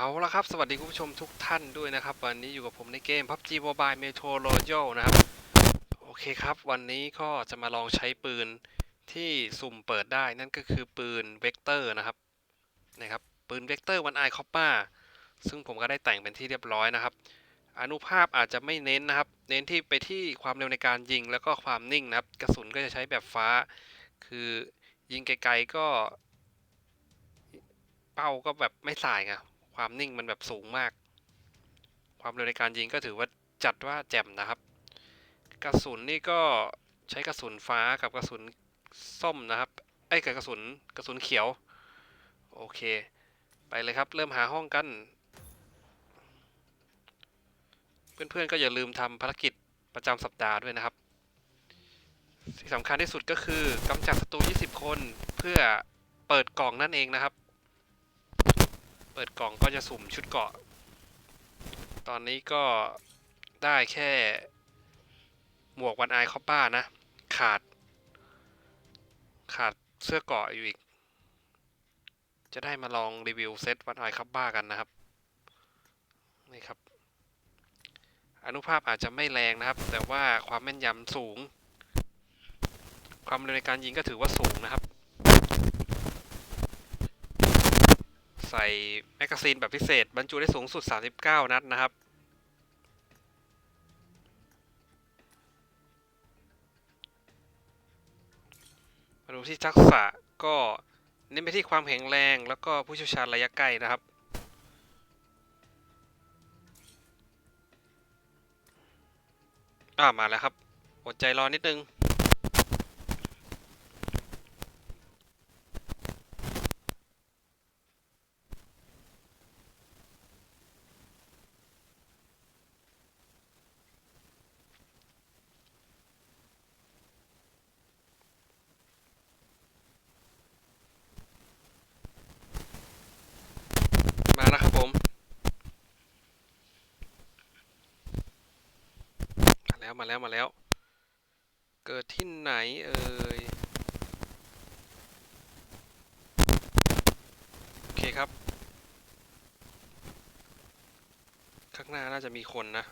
เอาละครับ สวัสดีคุณผู้ชมทุกท่านด้วยนะครับ วันนี้อยู่กับผมในเกม PUBG Mobile Metro Royal นะครับ โอเคครับ วันนี้ก็จะมาลองใช้ปืนที่สุ่มเปิดได้นั่นก็คือปืนเวกเตอร์นะครับนะครับ ปืนเวกเตอร์วันไอคอปป้าซึ่งผมก็ได้แต่งเป็นที่เรียบร้อยนะครับ อนุภาพอาจจะไม่เน้นนะครับ เน้นที่ไปที่ความเร็วในการยิงแล้วก็ความนิ่งนะครับ กระสุนก็จะใช้แบบฟ้า คือยิงไกลๆก็ เป้าก็แบบไม่สายไง ความนิ่งมันแบบสูงมาก ความเร็วในการยิงก็ถือว่าจัดว่าแจ่มนะครับ กระสุนนี่ก็ใช้กระสุนฟ้ากับกระสุนส้มนะครับ ไอ้กับกระสุนกระสุนเขียว โอเค ไปเลยครับ เริ่มหาห้องกัน เพื่อนๆก็อย่าลืมทำภารกิจประจำสัปดาห์ด้วยนะครับที่สำคัญที่สุดก็คือกำจัดศัตรู 20 คนเพื่อเปิดกล่องนั่นเองนะครับ ปิดกล่องก็จะสุ่มชุดเกาะ ตอนนี้ก็ได้แค่ หมวกวันไอคอปป้านะ ขาด ขาดเสื้อเกาะอยู่อีก จะได้มาลองรีวิวเซตวันไอคอปป้ากันนะครับ นี่ครับ อนุภาพอาจจะไม่แรงนะครับ แต่ว่าความแม่นยำสูง ความเร็วในการยิงก็ถือว่าสูงนะครับ ใส่แมกกาซีนแบบพิเศษ บรรจุได้สูงสุด 39 นัดนะครับ มาดูที่ทักษะก็เน้นไปที่ความแข็งแรงแล้วก็ผู้เชี่ยวชาญระยะใกล้นะครับอ่ามาแล้วครับ อดใจรอนิดนึง มาแล้วครับผม มา แล้วมาแล้วมาแล้ว เกิดที่ไหนเอ่ย โอเคครับ ข้างหน้าน่าจะมีคนนะ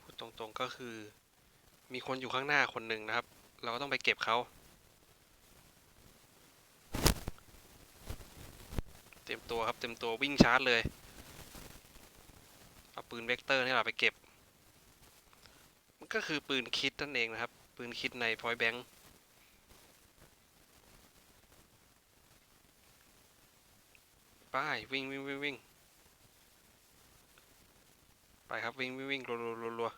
พูดตรงๆก็คือ มีคนอยู่ข้างหน้าคนหนึ่งนะครับ เราก็ต้องไปเก็บเขาเต็มตัวครับเต็มตัววิ่งชาร์จเลย เอาปืนเวกเตอร์นี่แหละไปเก็บ ก็คือปืนคิดนั่นเองนะครับ ปืนคิดในพอยแบงค์ไปวิ่งวิ่งวิ่งวิ่งไปครับวิ่งวิ่งวิ่งรัวรัวรัว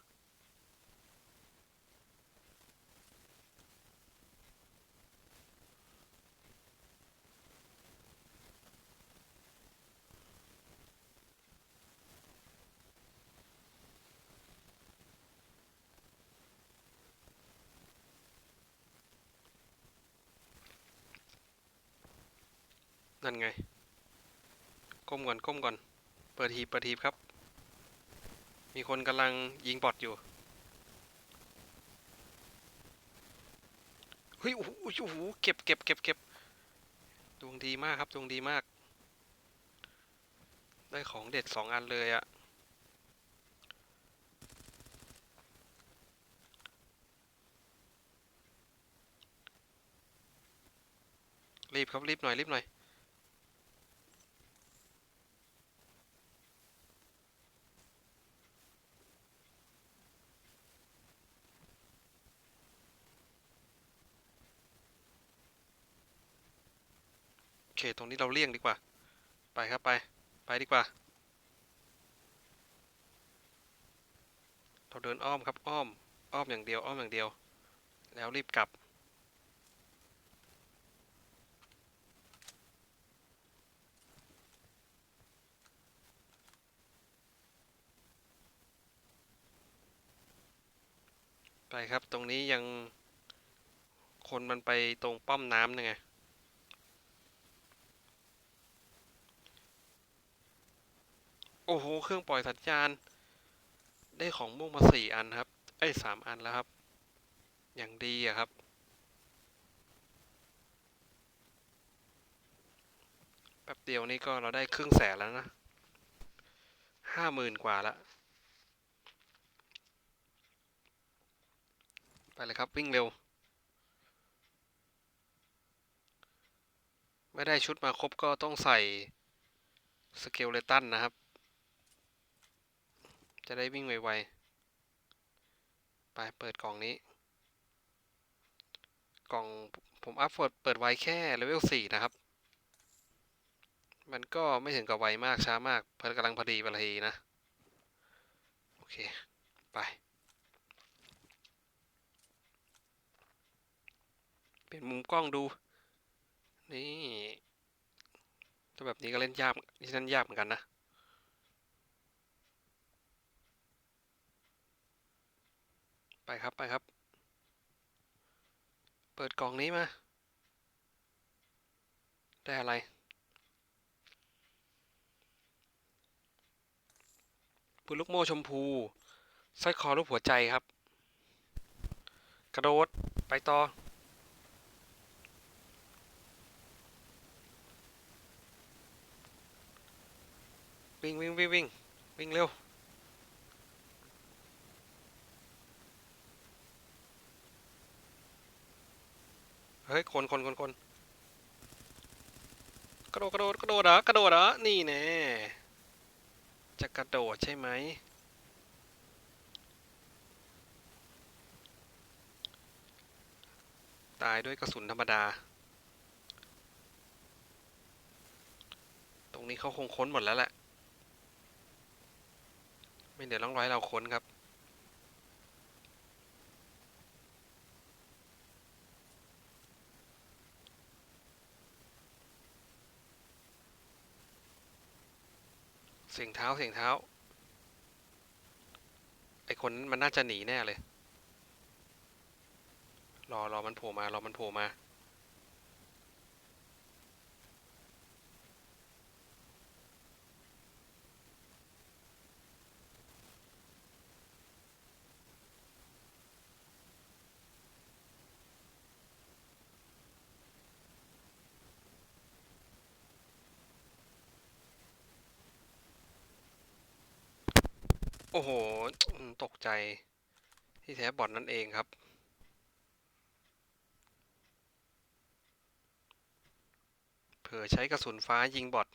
นั่นไง ก้มก่อนก้มก่อน เปิดทีเปิดทีครับ มีคนกำลังยิงบอทอยู่ เฮ้ย โอ้โหโอ้โหเก็บเก็บเก็บเก็บดวงดีมากครับดวงดีมาก ได้ของเด็ดสองอันเลยอะรีบครับรีบหน่อยรีบหน่อย โอเค ตรงนี้เราเลี่ยงดีกว่า ไปครับไป ไปดีกว่า เราเดินอ้อมครับอ้อม อ้อมอย่างเดียว อ้อมอย่างเดียว แล้วรีบกลับ ไปครับ ตรงนี้ยังคนมันไปตรงป้อมน้ำยังไง โอ้โห เครื่องปล่อยสัญญาณ ได้ของม่วงมาสี่อันครับ ไอ้สามอันแล้วครับ อย่างดีอะครับ แป๊บเดียวนี้ก็เราได้ครึ่งแสนแล้วนะ ห้าหมื่นกว่าละ ไปเลยครับวิ่งเร็ว ไม่ได้ชุดมาครบก็ต้องใส่สเกลเลตันนะครับ จะได้วิ่งไวๆ ไปเปิดกล่องนี้ กล่องผมอัพโหลดเปิดไวแค่เลเวล4นะครับ มันก็ไม่ถึงกับไวมากช้ามากเพิ่กำลังพอดีพอดีนะ โอเค ไป เปลี่ยนมุมกล้องดู นี่ถ้าแบบนี้ก็เล่นยากที่นั่นยากเหมือนกันนะ ไปครับไปครับ เปิดกล่องนี้มา ได้อะไร ปืนลูกโม่ชมพูสร้อยคอรูปหัวใจครับ กระโดด ไปต่อ วิ่งวิ่งวิ่งวิ่งวิ่งเร็ว เฮ้ยคนคนคนคนกระโดดกระโดดกระโดดเหรกระโดดเหรนี่แน่จะกระโดดใช่ไหมตายด้วยกระสุนธรรมดา ตรงนี้เขาคงค้นหมดแล้วแหละ ไม่เดี๋ยวร่องร้อยเราค้นครับ เสียงเท้าเสียงเท้า ไอคนนั้นมันน่าจะหนีแน่เลย รอรอมันโผล่มารอมันโผล่มา โอ้โห ตกใจ ที่แท้บอดนั่นเองครับ เผื่อใช้กระสุนฟ้ายิงบอด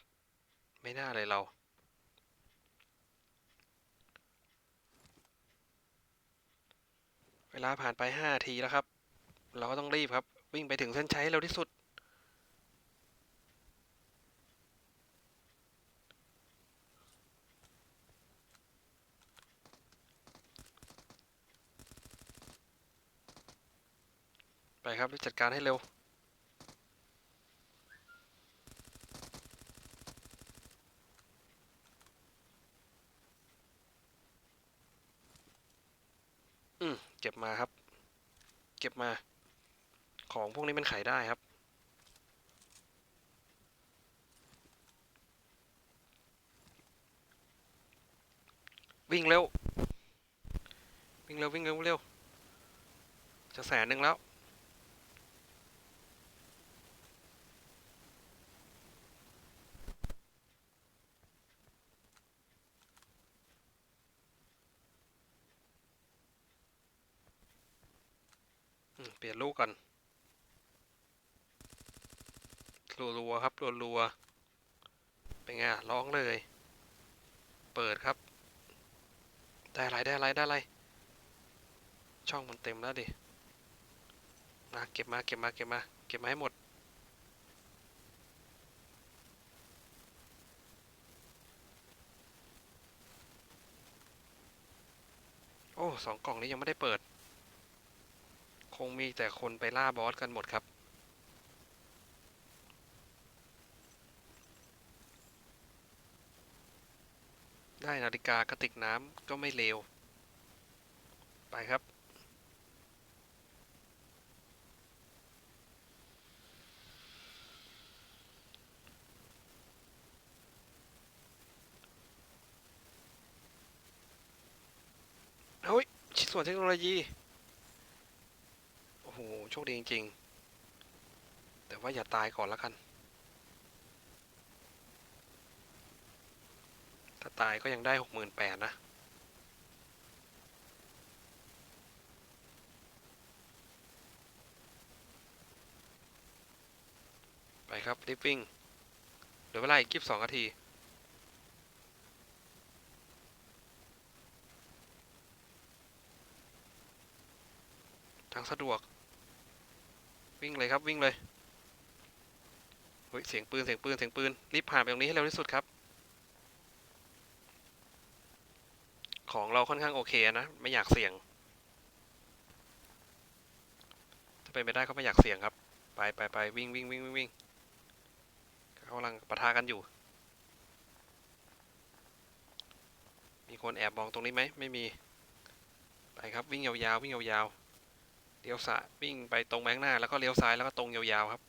ไม่น่าเลยเราเวลาผ่านไป 5 ทีแล้วครับ เราก็ต้องรีบครับ วิ่งไปถึงเส้นชัยเร็วที่สุด ไปครับบจัดการให้เร็ว อืมเก็บมาครับ เก็บมา ของพวกนี้มันขายได้ครับวิ่งเร็ว วิ่งเร็ว วิ่งเร็วเร็วจะแสนหนึ่งแล้ว เปลี่ยนลูกก่อนรัวๆครับรัวๆเป็นไงร้องเลย เปิดครับ ได้ไรได้ไรได้ไร ช่องมันเต็มแล้วดิ มาเก็บมาเก็บมาเก็บมาเก็บมาให้หมด โอ้สองกล่องนี้ยังไม่ได้เปิด คงมีแต่คนไปล่าบอสกันหมดครับ ได้นาฬิกากระติกน้ำก็ไม่เลว ไปครับเฮ้ยชิ้นส่วนเทคโนโลยี หโชคดีจริงๆ แต่ว่าอย่าตายก่อนละกัน ถ้าตายก็ยังได้หกหมื่นแปดนะไปครับรีบวิ่งเหลือเวลาอีกกิบสองนาที ทางสะดวก วิ่งเลยครับวิ่งเลยเฮ้ยเสียงปืนเสียงปืนเสียงปืนรีบผ่านไปตรงนี้ให้เร็วที่สุดครับ ของเราค่อนข้างโอเคนะ ไม่อยากเสี่ยง ถ้าเป็นไปได้ก็ไม่อยากเสี่ยงครับ ไปไปไปวิ่งวิ่งวิ่งวิ่งวิ่งเขากำลังปะทะกันอยู่ มีคนแอบมองตรงนี้ไหมไม่มี ไปครับวิ่งยาวๆวิ่งยาวๆ เลี้ยวซ้ายวิ่งไปตรงแบงหน้า แล้วก็เลี้ยวซ้ายแล้วก็ตรงยาวๆครับ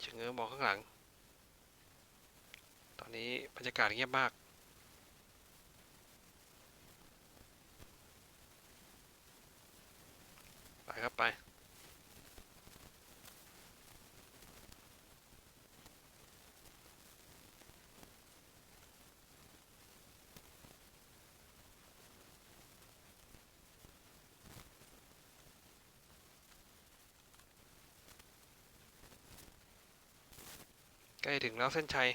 เชงเง้อมองข้างหลัง ตอนนี้บรรยากาศเงียบมากไปครับไป ล้ถึงแล้วเส้นชัย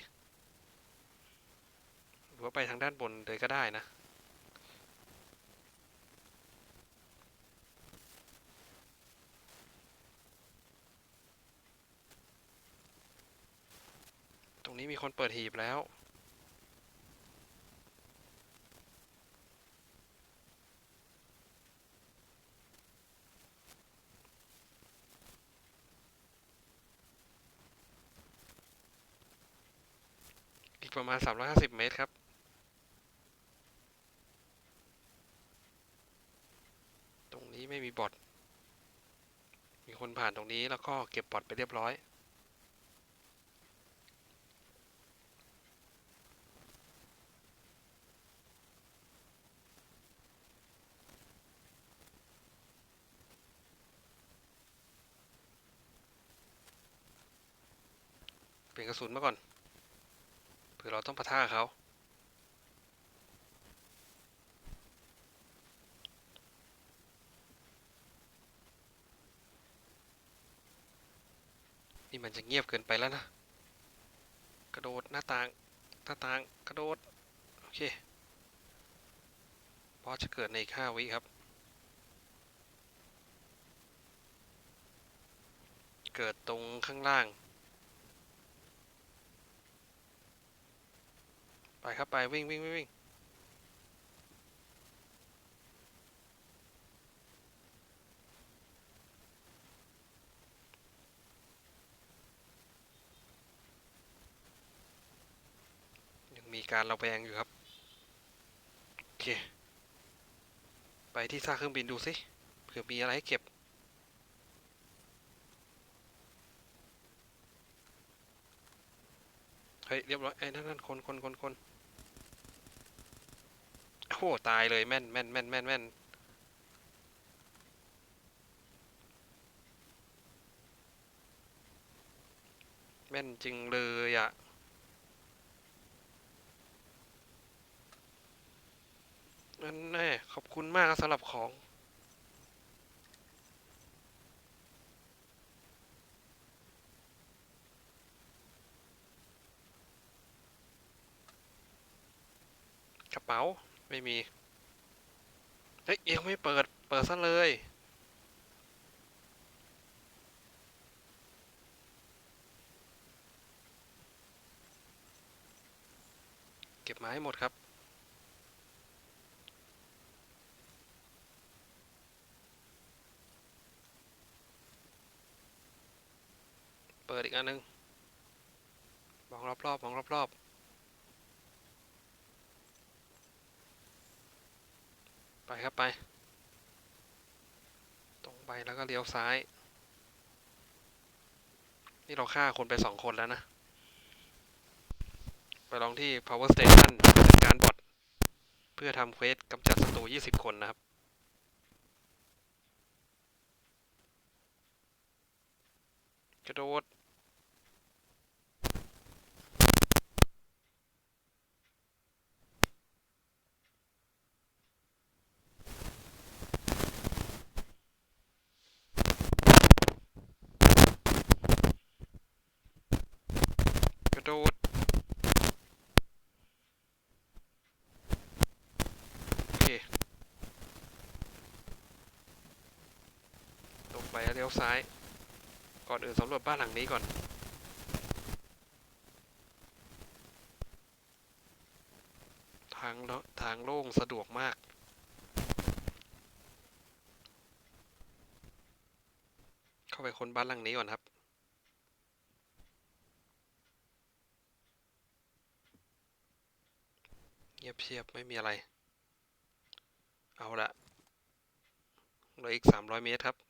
หรือว่าไปทางด้านบนเลยก็ได้นะ ตรงนี้มีคนเปิดหีบแล้ว อีกประ มาณ 350 เมตรครับ ตรงนี้ไม่มีบอทมีคนผ่านตรงนี้แล้วก็เก็บบอทไปเรียบร้อย เปลี่ยนกระสุนมาก่อน ผื่อเราต้องปะทะกับเขานี่มันจะเงียบเกินไปแล้วนะ กระโดดหน้าต่าง หน้าต่างกระโดด โอเคบอสจะเกิดในอีกห้าวิครับ เกิดตรงข้างล่าง ไปครับไปวิ่งวิ่งวิ่งวิ่งยังมีการระแวงอยู่ครับ โอเค ไปที่ซากเครื่องบินดูสิเผื่อมีอะไรให้เก็บเฮ้ยเรียบร้อยไอ้นั่นนั่นคนคนคนคน โหตายเลยแม่นแม่นแม่นแม่นแม่นแม่นจริงเลยอะนั่นแน่ขอบคุณมากสำหรับของกระเป๋า ไม่มี เฮ้ยยังไม่เปิด เปิดซะเลย เก็บมาให้หมดครับ เปิดอีกอันหนึงมองรอบๆมองรอบๆ ไปครับไป ตรงไปแล้วก็เลี้ยวซ้าย นี่เราฆ่าคนไปสองคนแล้วนะ ไปลองที่ power station จัดการบอทเพื่อทำเควสกำจัดศัตรู20 คนนะครับกระโดด กระโดด โอเค ตรงไปแล้ว เลี้ยวซ้าย ก่อนอื่นสำรวจบ้านหลังนี้ก่อน ทางเลทางโล่งสะดวกมาก เข้าไปค้นบ้านหลังนี้ก่อนครับเงียบเชียบไม่มีอะไร เอาละเหลืออีก300เมตรครับ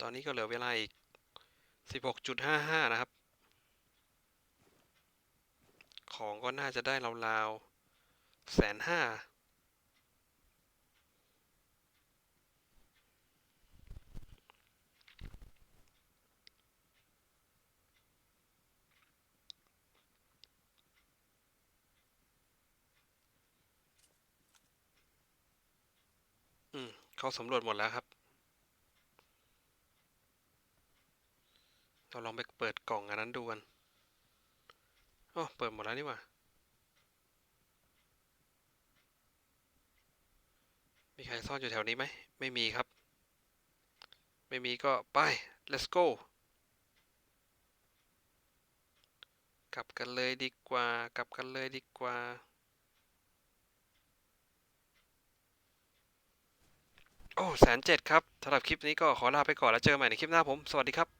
ตอนนี้ก็เหลือเวลาอีก 16.55 นะครับ ของก็น่าจะได้ราวๆแสนห้าอืมเขาสำรวจหมดแล้วครับ เราลองไปเปิดกล่องอันนั้นดูกันอ๋อเปิดหมดแล้วนี่หว่า มีใครซ่อนอยู่แถวนี้ไหม ไม่มีครับ ไม่มีก็ไป let's go กลับกันเลยดีกว่า กลับกันเลยดีกว่าโอ้แสนเจ็ดครับสำหรับคลิปนี้ก็ขอลาไปก่อนแล้วเจอกันใหม่ในคลิปหน้าผม สวัสดีครับ